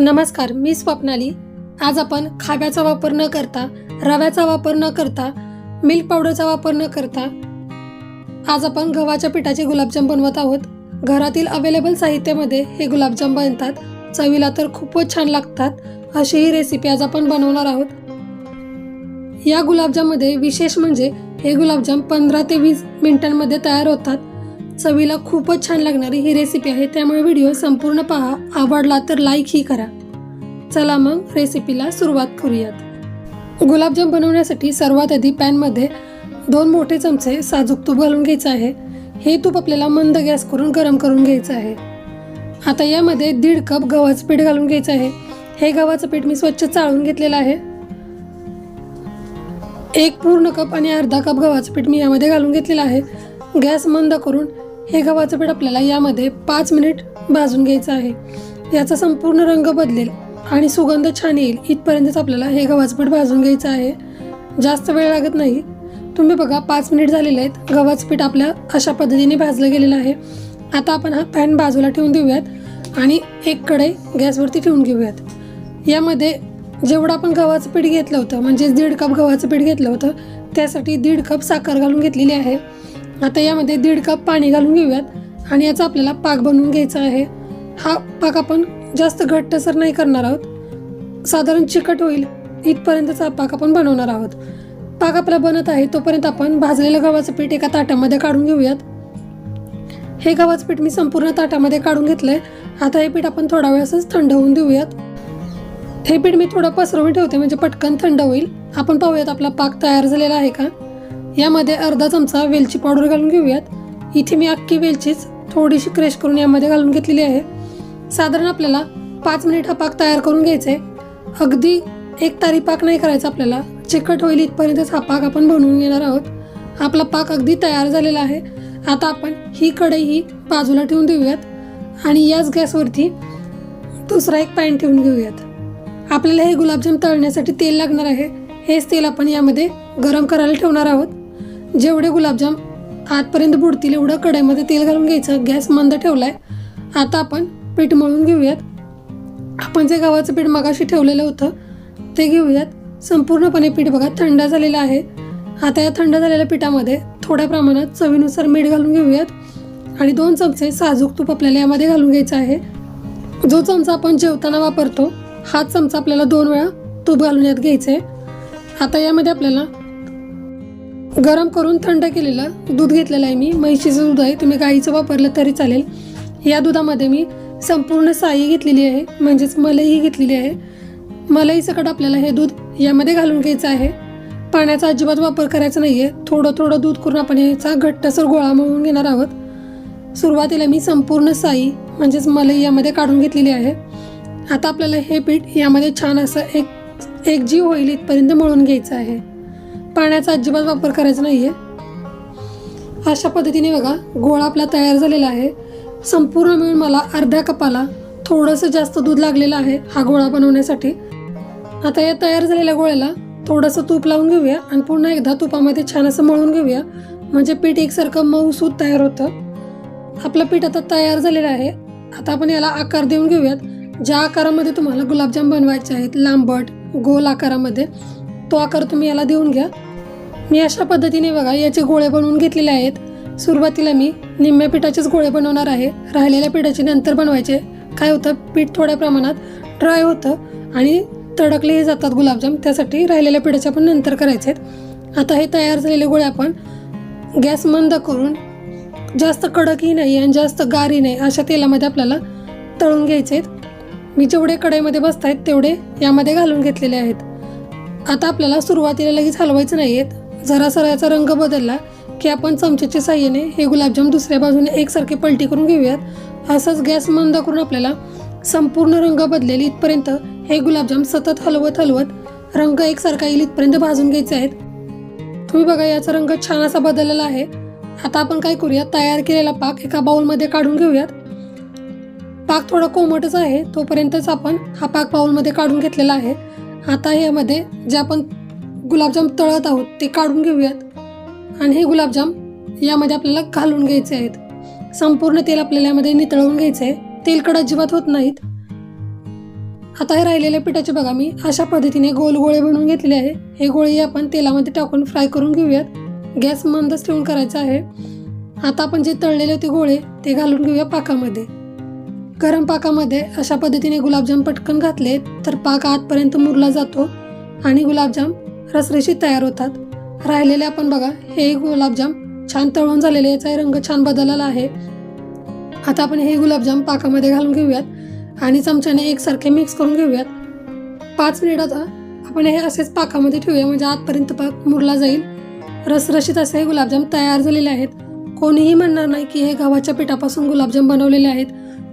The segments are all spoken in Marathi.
नमस्कार मी स्वप्नाली. आज आपण खाव्याचा वापर न करता रव्याचा वापर न करता मिल्क पावडरचा वापर न करता आज आपण गव्हाच्या पिठाचे गुलाबजाम बनवत आहोत. घरातील अवेलेबल साहित्यामध्ये हे गुलाबजाम बनतात. चवीला तर खूपच छान लागतात. अशी ही रेसिपी आज आपण बनवणार आहोत. या गुलाबजाममध्ये विशेष म्हणजे हे गुलाबजाम पंधरा ते वीस मिनिटांमध्ये तयार होतात. चवीला खूपच छान लागणारी ही रेसिपी आहे. त्यामुळे व्हिडिओ संपूर्ण पहा. आवडला तर लाईकही करा. चला मग रेसिपीला सुरुवात करूयात. गुलाबजाम बनवण्यासाठी सर्वात आधी पॅनमध्ये दोन मोठे चमचे साजूक तूप घालून घ्यायचं आहे. हे तूप आपल्याला मंद गॅस करून गरम करून घ्यायचं आहे. आता यामध्ये दीड कप गव्हाचं पीठ घालून घ्यायचं आहे. हे गव्हाचं पीठ मी स्वच्छ चाळून घेतलेलं आहे. एक पूर्ण कप आणि अर्धा कप गव्हाचं पीठ मी यामध्ये घालून घेतलेलं आहे. गॅस मंद करून हे गव्हाचं पीठ आपल्याला यामध्ये पाच मिनिट भाजून घ्यायचं आहे. याचा संपूर्ण रंग बदलेल आणि सुगंध छान येईल. इथपर्यंतच आपल्याला हे गव्हाचं पीठ भाजून घ्यायचं आहे. जास्त वेळ लागत नाही. तुम्ही बघा पाच मिनिट झालेले आहेत. गव्हाचं पीठ आपल्या अशा पद्धतीने भाजलं गेलेलं आहे. आता आपण हा पॅन बाजूला ठेवून देऊयात आणि एक कढई गॅसवरती ठेवून घेऊयात. यामध्ये जेवढं आपण गव्हाचं पीठ घेतलं होतं म्हणजे दीड कप गव्हाचं पीठ घेतलं होतं त्यासाठी दीड कप साखर घालून घेतलेली आहे. आता यामध्ये दीड कप पाणी घालून घेऊयात. आणि याचा आपल्याला पाक बनवून घ्यायचा आहे. हा पाक आपण जास्त घट्टसर नाही करणार आहोत. साधारण चिकट होईल. इथपर्यंतचा पाक आपण बनवणार आहोत. पाक आपला बनत आहे तोपर्यंत आपण भाजलेलं गव्हाचं पीठ एका ताटामध्ये काढून घेऊयात. हे गव्हाचं पीठ मी संपूर्ण ताटामध्ये काढून घेतलं आहे आता हे पीठ आपण थोडा वेळ असंच थंड होऊन देऊयात. हे पीठ मी थोडं पसरवून ठेवते म्हणजे पटकन थंड होईल. आपण पाहूयात आपला पाक तयार झालेला आहे का? यामध्ये अर्धा चमचा वेलची पावडर घालून घेऊयात. इथे मी अख्खी वेलचीच थोडीशी क्रश करून यामध्ये घालून घेतलेली आहे. साधारण आपल्याला पाच मिनिट हा पाक तयार करून घ्यायचा आहे अगदी एक तारी पाक नाही करायचा आपल्याला. चिकट होईल इथपर्यंतच हा पाक आपण बनवून घेणार आहोत. आपला पाक अगदी तयार झालेला आहे. आता आपण ही कढई ही बाजूला ठेवून देऊयात. आणि याच गॅसवरती दुसरा एक पॅन ठेवून घेऊयात. आपल्याला हे गुलाबजाम तळण्यासाठी तेल लागणार आहे. हेच तेल आपण यामध्ये गरम करायला ठेवणार आहोत. जेवढे गुलाबजाम आतपर्यंत बुडतील एवढं कढईमध्ये तेल घालून घ्यायचं. गॅस मंद ठेवलाय. आता आपण पीठ मळून घेऊयात. आपण जे गव्हाचं पीठ मगाशी ठेवलेलं होतं ते घेऊयात. संपूर्णपणे पीठ बघा थंड झालेलं आहे. आता या थंड झालेल्या पिठामध्ये थोड्या प्रमाणात चवीनुसार मीठ घालून घेऊयात. आणि दोन चमचे साजूक तूप आपल्याला यामध्ये घालून घ्यायचं आहे. जो चमचा आपण जेवताना वापरतो हाच चमचा आपल्याला दोन वेळा तूप घालून यात घ्यायचं आहे आता यामध्ये आपल्याला गरम करून थंड केलेलं दूध घेतलेलं आहे मी. म्हैशीचं दूध आहे. तुम्ही गाईचं वापरलं तरी चालेल. या दुधामध्ये मी संपूर्ण साई घेतलेली आहे. म्हणजेच मलई घेतलेली आहे. मलईसकट आपल्याला हे दूध यामध्ये घालून घ्यायचं आहे. पाण्याचा अजिबात वापर करायचा नाही आहे थोडं थोडं दूध करून आपण याचा घट्टसर गोळा मळून घेणार आहोत. सुरुवातीला मी संपूर्ण साई म्हणजेच मलई यामध्ये काढून घेतलेली आहे. आता आपल्याला हे पीठ यामध्ये छान असं एक एक जीव होईल इथपर्यंत मळून घ्यायचं आहे. पाण्याचा अजिबात वापर करायचा नाही आहे अशा पद्धतीने बघा गोळा आपला तयार झालेला आहे. संपूर्ण मिळून मला अर्ध्या कपाला थोडंसं जास्त दूध लागलेलं आहे हा गोळा बनवण्यासाठी. आता या तयार झालेल्या गोळ्याला थोडंसं तूप लावून घेऊया आणि पुन्हा एकदा तुपामध्ये छान असं मळून घेऊया. म्हणजे पीठ एकसारखं मऊसूत तयार होतं. आपलं पीठ आता तयार झालेलं आहे. आता आपण याला आकार देऊन घेऊयात. ज्या आकारामध्ये तुम्हाला गुलाबजाम बनवायचे आहेत लांबट गोल आकारामध्ये तो आकार तुम्ही याला देऊन घ्या. मी अशा पद्धतीने बघा याचे गोळे बनवून घेतलेले आहेत. सुरुवातीला मी निम्म्या पिठाचेच गोळे बनवणार आहे. राहिलेल्या पिठाचे नंतर बनवायचे. काय होतं? पीठ थोड्या प्रमाणात ड्राय होतं आणि तडकलेही जातात गुलाबजाम. त्यासाठी राहिलेल्या पिठाचे आपण नंतर करायचे आहेत. आता हे तयार झालेले गोळे आपण गॅस मंद करून जास्त कडकही नाही आणि जास्त गारही नाही अशा तेलामध्ये आपल्याला तळून घ्यायचे आहेत. मी जेवढे कढईमध्ये बसत आहेत तेवढे यामध्ये घालून घेतलेले आहेत. आता आपल्याला सुरुवातीला लगेच हलवायचं नाही आहेत जरा याचा रंग बदलला की आपण चमच्याच्या साह्याने हे गुलाबजाम दुसऱ्या बाजूने एकसारखे पलटी करून घेऊयात. असंच गॅस मंद करून आपल्याला संपूर्ण रंग बदलेल इथपर्यंत हे गुलाबजाम सतत हलवत हलवत रंग एकसारखा येईल इथपर्यंत भाजून घ्यायचे आहेत. तुम्ही बघा याचा रंग छान असा बदललेला आहे. आता आपण काय करूया तयार केलेला पाक एका बाउलमध्ये काढून घेऊयात. पाक थोडा कोमटच आहे तोपर्यंतच आपण हा पाक बाउलमध्ये काढून घेतलेला आहे. आता यामध्ये जे आपण गुलाबजाम तळत आहोत ते काढून घेऊयात. आणि हे गुलाबजाम यामध्ये आपल्याला घालून घ्यायचे आहेत. संपूर्ण तेल आपल्याला यामध्ये नितळवून घ्यायचं आहे तेलकड अजिबात होत नाहीत. आता हे राहिलेल्या पिठाचे बघा मी अशा पद्धतीने गोल गोळे बनवून घेतलेले आहे. हे गोळे आपण तेलामध्ये टाकून फ्राय करून घेऊयात. गॅस मंदच ठेवून करायचा आहे. आता आपण जे तळलेले होते गोळे ते घालून घेऊया पाकामध्ये. गरम पाकामध्ये अशा पद्धतीने गुलाबजाम पटकन घातले तर पाक आतपर्यंत मुरला जातो आणि गुलाबजाम रसरशीत तयार होतात. राहिलेले आपण बघा हे गुलाबजाम छान तळून झालेले याचा रंग छान बदललेला आहे. आता आपण हे गुलाबजाम पाकामध्ये घालून घेऊयात आणि चमच्याने एकसारखे मिक्स करून घेऊयात. पाच मिनिटाचा आपण हे असेच पाकामध्ये ठेवूया म्हणजे आतपर्यंत पाक मुरला जाईल. रसरशीत असे हे गुलाबजाम तयार झालेले आहेत. कोणीही म्हणणार नाही की हे गव्हाच्या पिठापासून गुलाबजाम बनवलेले आहेत.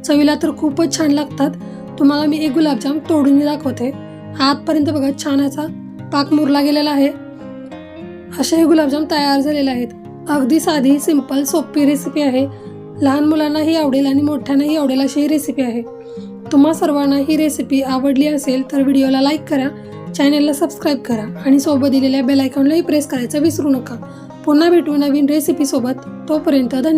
चवीला तर खूपच छान लागतात. तुम्हाला मी एक गुलाबजाम तोडून दाखवते. आतपर्यंत बघा छान याचा पाक मुरला गेलेला आहे. असे हे गुलाबजाम तयार झालेले आहेत. अगदी साधी सिंपल सोपी रेसिपी आहे. लहान मुलांनाही आवडेल आणि मोठ्यांनाही आवडेल अशी ही रेसिपी आहे. तुम्हा सर्वांना ही रेसिपी आवडली असेल तर व्हिडिओला लाईक करा चॅनलला सबस्क्राईब करा आणि सोबत दिलेल्या बेलायकॉनलाही प्रेस करायचं विसरू नका. पुन्हा भेटू नवीन रेसिपीसोबत तोपर्यंत धन्यवाद.